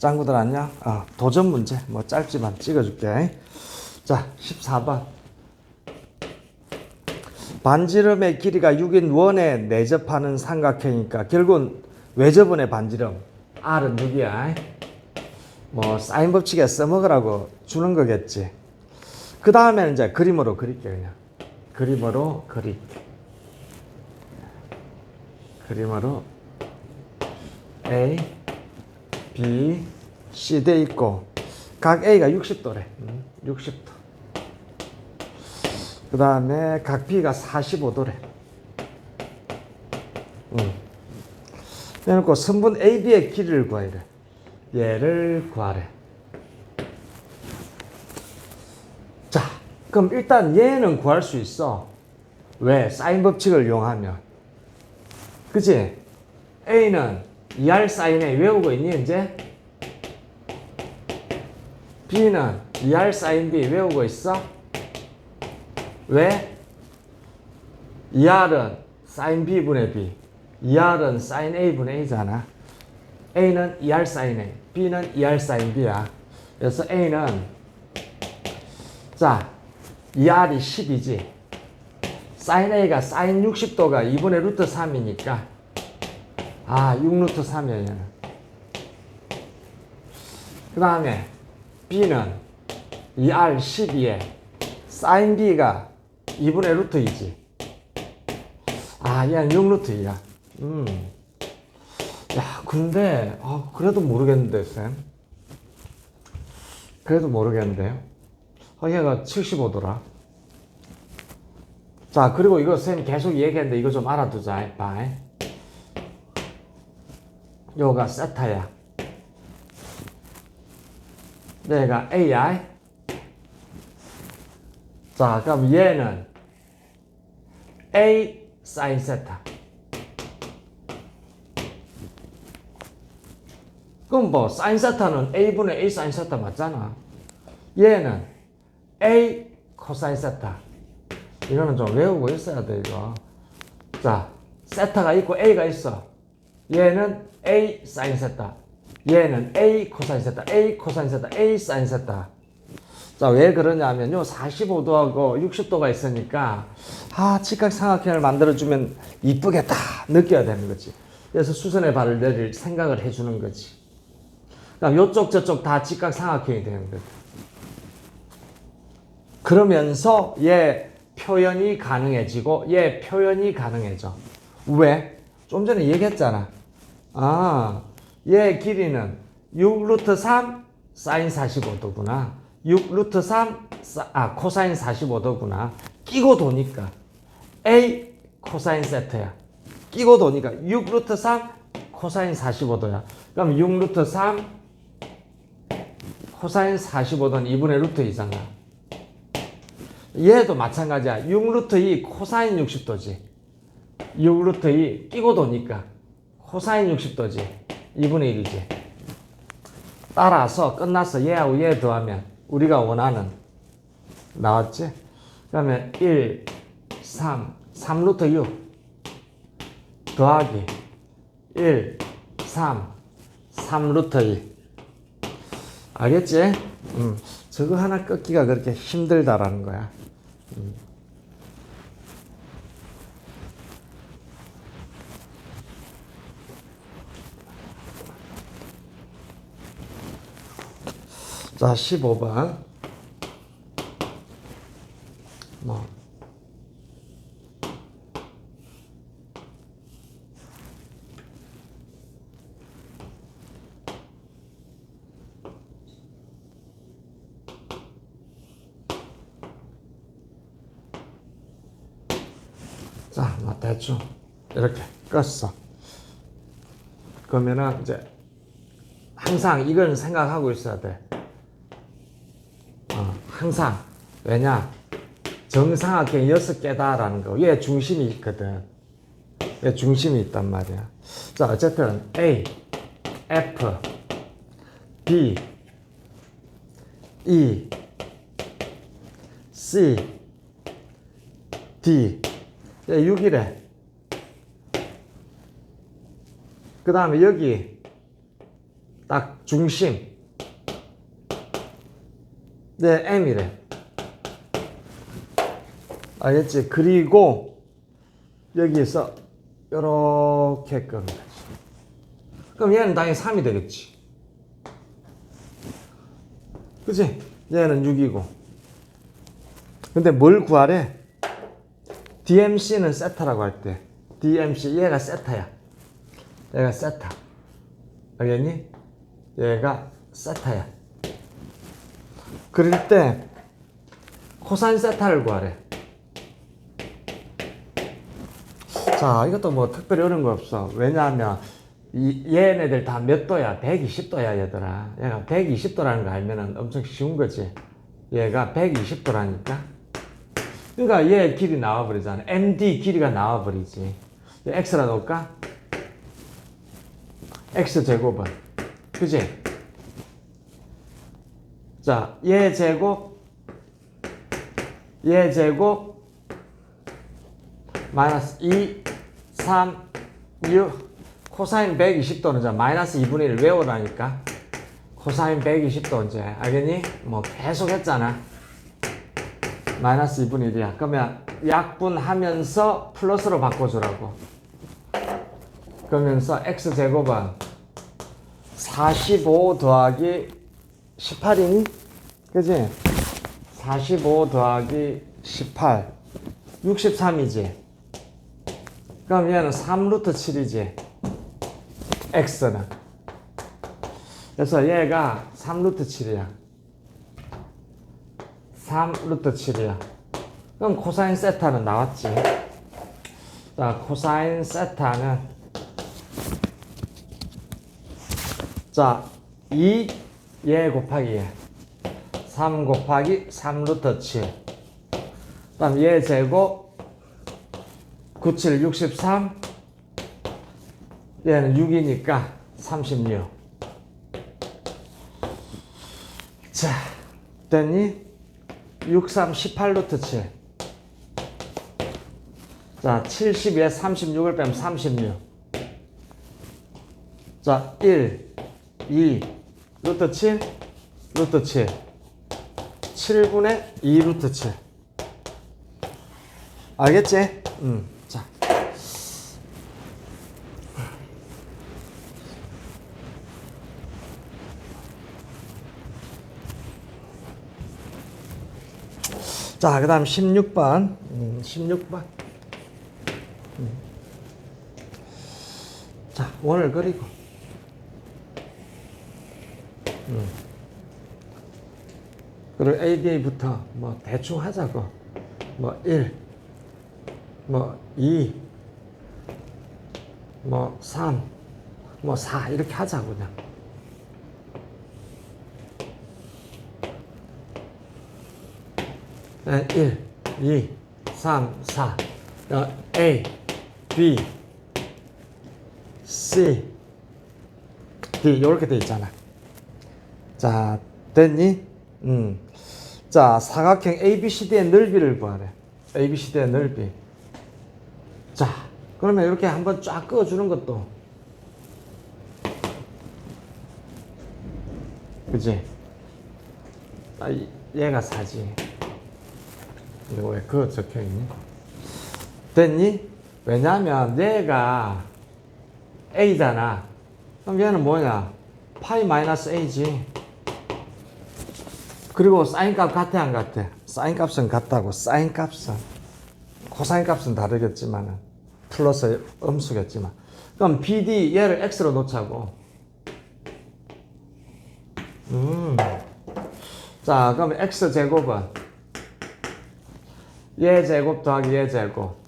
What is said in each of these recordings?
짱구들 안녕. 어, 도전 문제 뭐 짧지만 찍어줄게. 자, 14번. 반지름의 길이가 6인 원에 내접하는 삼각형이니까 결국은 외접원의 반지름 R은 6이야. 뭐 사인 법칙에 써먹으라고 주는 거겠지. 그 다음에는 이제 그림으로 그릴게 그냥. 그림으로 그릴게. 그림으로 A, B, C 돼 있고 각 A가 60도래. 60도. 그 다음에 각 B가 45도래. 음. 해놓고 선분 AB의 길이를 구하래. 얘를 구하래. 자, 그럼 일단 얘는 구할 수 있어. 왜? 사인 법칙을 이용하면. 그치? A는 2R 사인에 외우고 있니, 이제? B는 2R 사인 B 외우고 있어? 왜? 2R은 사인 B분의 B, 2R은 사인 A분의 A잖아. A는 2R 사인 A, B는 2R 사인 B야. 그래서 A는 자, 2R이 10이지. 사인 A가 사인 60도가 2분의 루트 3이니까 아, 6루트 3이야, 얘는. 그 다음에 B는 2R 12에 사인 B가 2분의 루트 2지. 아, 얘는 6루트 2야. 음. 야, 근데, 아, 그래도 모르겠는데, 쌤. 그래도 모르겠는데요. 아, 얘가 75도라. 자, 그리고 이거 쌤 계속 얘기했는데 이거 좀 알아두자. 봐. 요가 세타야. 얘가 AI. 자, 그럼 얘는 A 사인 세타. 그럼 뭐 사인 세타는 A분의 A 사인 세타 맞잖아. 얘는 A 코사인 세타. 이거는 좀 외우고 있어야 돼, 이거. 자, 세타가 있고 A가 있어. 얘는 A 사인 세타. 얘는 A 코사인 세타. A 코사인 세타. A 사인 세타. 자, 왜 그러냐면요. 45도하고 60도가 있으니까, 아, 직각 삼각형을 만들어주면 이쁘겠다. 느껴야 되는 거지. 그래서 수선의 발을 내릴 생각을 해주는 거지. 그럼 요쪽, 저쪽 다 직각 삼각형이 되는 거지. 그러면서 얘 표현이 가능해지고 얘 표현이 가능해져. 왜? 좀 전에 얘기했잖아. 아, 얘 길이는 6 루트 3 사인 45도구나. 6 루트 3 아, 코사인 45도구나. 끼고 도니까 A 코사인 세트야. 끼고 도니까 6 루트 3 코사인 45도야. 그럼 6 루트 3 코사인 45도는 2분의 루트 2잖아. 얘도 마찬가지야. 6 루트 2 코사인 60도지. 6 루트 2 끼고 도니까 코사인 60도지. 2분의 1이지. 따라서 끝났어. 얘하고 얘 더하면 우리가 원하는 나왔지? 그러면 1, 3, 3루트 6 더하기 1, 3, 3루트 2 알겠지? 음, 저거 하나 끊기가 그렇게 힘들다라는 거야. 음. 자, 15번. 뭐. 자, 뭐 대충 이렇게 껐어. 그러면은 이제 항상 이건 생각하고 있어야 돼. 어, 항상 왜냐 정상학경 여섯 개다라는 거. 얘 중심이 있거든. 얘 중심이 있단 말이야. 자, 어쨌든 A, F, B, E, C, D. 얘 6이래. 그 다음에 여기 딱 중심. 네, M이래. 알겠지? 그리고 여기에서 이렇게 끄는 거지. 그럼 얘는 당연히 3이 되겠지. 그지? 얘는 6이고. 근데 뭘 구하래? DMC는 세타라고 할 때. DMC, 얘가 세타야. 얘가 세타. 알겠니? 얘가 세타야. 그럴 때 코사인 세타를 구하래. 자, 이것도 뭐 특별히 어려운 거 없어. 왜냐하면 이 얘네들 다 몇 도야? 120도야, 얘들아. 얘가 120도라는 거 알면은 엄청 쉬운 거지. 얘가 120도라니까. 그러니까 얘 길이 나와버리잖아. MD 길이가 나와버리지. 얘 X라 놓을까? X 제곱은. 그지? 자, 얘 제곱, 얘 제곱, 마이너스 2, 3, 6, 코사인 120도는 자 마이너스 2분의 1 외우라니까. 코사인 120도 이제 알겠니? 뭐 계속 했잖아. 마이너스 2분의 1이야. 그러면 약분하면서 플러스로 바꿔주라고. 그러면서 x 제곱은 45 더하기 18이니? 그지? 45 더하기 18 63이지? 그럼 얘는 3루트 7이지? x는 그래서 얘가 3루트 7이야 3루트 7이야 그럼 코사인 세타는 나왔지 자 코사인 세타는 자 2, 얘 곱하기 얘. 3 곱하기 3 루트 7. 그 다음 얘 제곱 9, 7, 63. 얘는 6이니까 36. 자, 됐니? 6, 3, 18 루트 7. 자, 70에 36을 빼면 36. 자, 1, 2, 루트 7, 루트 7. 7분의 2 루트 7. 알겠지? 음. 자. 자, 그 다음 16번. 음, 16번. 음. 자, 원을 그리고. 그리고 ADA부터 뭐 대충 하자고. 뭐 1, 뭐 2, 뭐 3, 뭐 4 이렇게 하자고 그냥. 에, 1, 2, 3, 4. 어, A, B, C, D 이렇게 돼 있잖아. 자, 됐니? 음. 자, 사각형 ABCD의 넓이를 구하래. ABCD의 넓이. 자, 그러면 이렇게 한번 쫙 그어주는 것도. 그지? 아, 이- 얘가 사지. 이거 왜 그거 적혀 있니? 됐니? 왜냐면 얘가 A잖아. 그럼 얘는 뭐냐? 파이 마이너스 A지. 그리고 사인 값 같아 안 같아? 사인 값은 같다고. 사인 값은 코사인 값은 다르겠지만 플러스 음수겠지만. 그럼 BD 얘를 x로 놓자고. 음. 자, 그럼 x 제곱은 얘 제곱 더하기 얘 제곱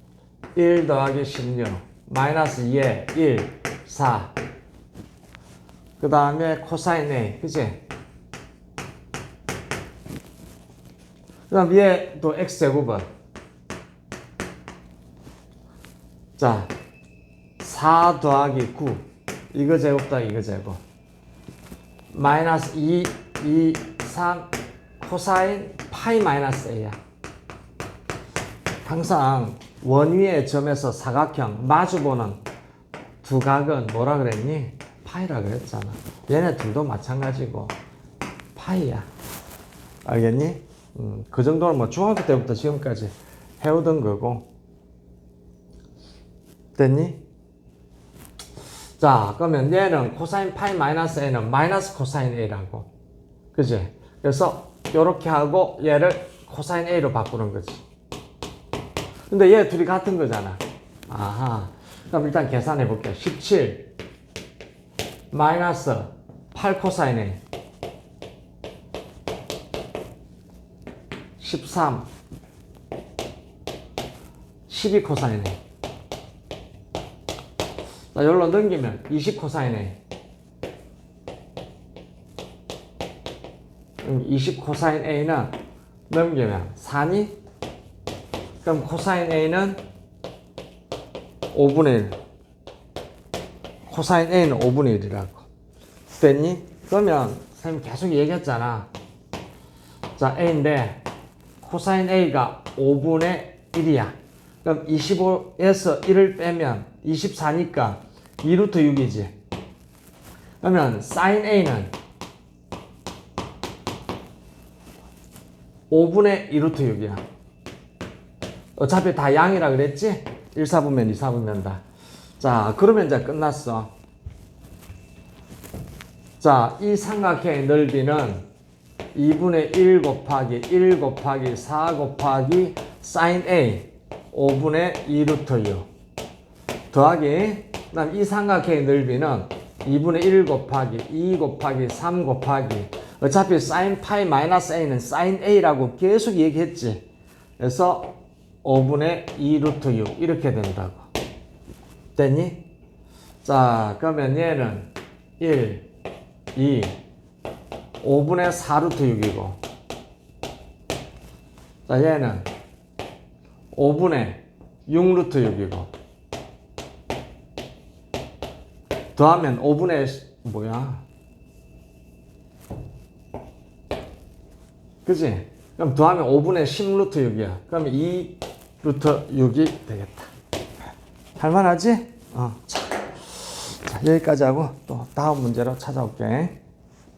1 더하기 16 마이너스 2에 1 4그 다음에 코사인 A 그치? 그 다음 얘 또 x제곱은 자, 4 더하기 9 이거 제곱 더하기 이거 제곱 마이너스 2, 2, 3 코사인 파이 마이너스 A야 항상 원위의 점에서 사각형 마주보는 두 각은 뭐라 그랬니? 파이라 그랬잖아. 얘네 둘도 마찬가지고 파이야. 알겠니? 음, 그 정도는 뭐 중학교 때부터 지금까지 해오던 거고. 됐니? 자, 그러면 얘는 코사인 파이 마이너스 a는 마이너스 코사인 a라고. 그지? 그래서 이렇게 하고 얘를 코사인 a로 바꾸는 거지. 근데 얘 둘이 같은 거잖아. 아하. 그럼 일단 계산해 볼게요. 17 마이너스 8 코사인 A 13 12 코사인 A 자, 여기로 넘기면 20 코사인 A 그럼 20 코사인 A는 넘기면 4니? 그럼 코사인 A는 5분의 1. 코사인 A는 5분의 1이라고. 됐니? 그러면 선생님 계속 얘기했잖아. 자, A인데 코사인 A가 5분의 1이야. 그럼 25에서 1을 빼면 24니까 2루트 6이지. 그러면 사인 A는 5분의 2루트 6이야. 어차피 다 양이라 그랬지? 1, 4분면 2, 4분면 다. 자, 그러면 이제 끝났어. 자, 이 삼각형의 넓이는 2분의 1 곱하기 1 곱하기 4 곱하기 sin A. 5분의 2 루트 6 더하기. 그 다음 이 삼각형의 넓이는 2분의 1 곱하기 2 곱하기 3 곱하기. 어차피 sin 파이 마이너스 a는 sin a라고 계속 얘기했지. 그래서 5분의 2 루트 6 이렇게 된다고. 됐니? 자 그러면 얘는 1 2 5분의 4 루트 6이고 자 얘는 5분의 6 루트 6이고 더하면 5분의 뭐야 그지? 그럼 더하면 5분의 10 루트 6이야 그러면 2 루트 6이 되겠다 할만하지? 어. 자, 자 여기까지 하고 또 다음 문제로 찾아올게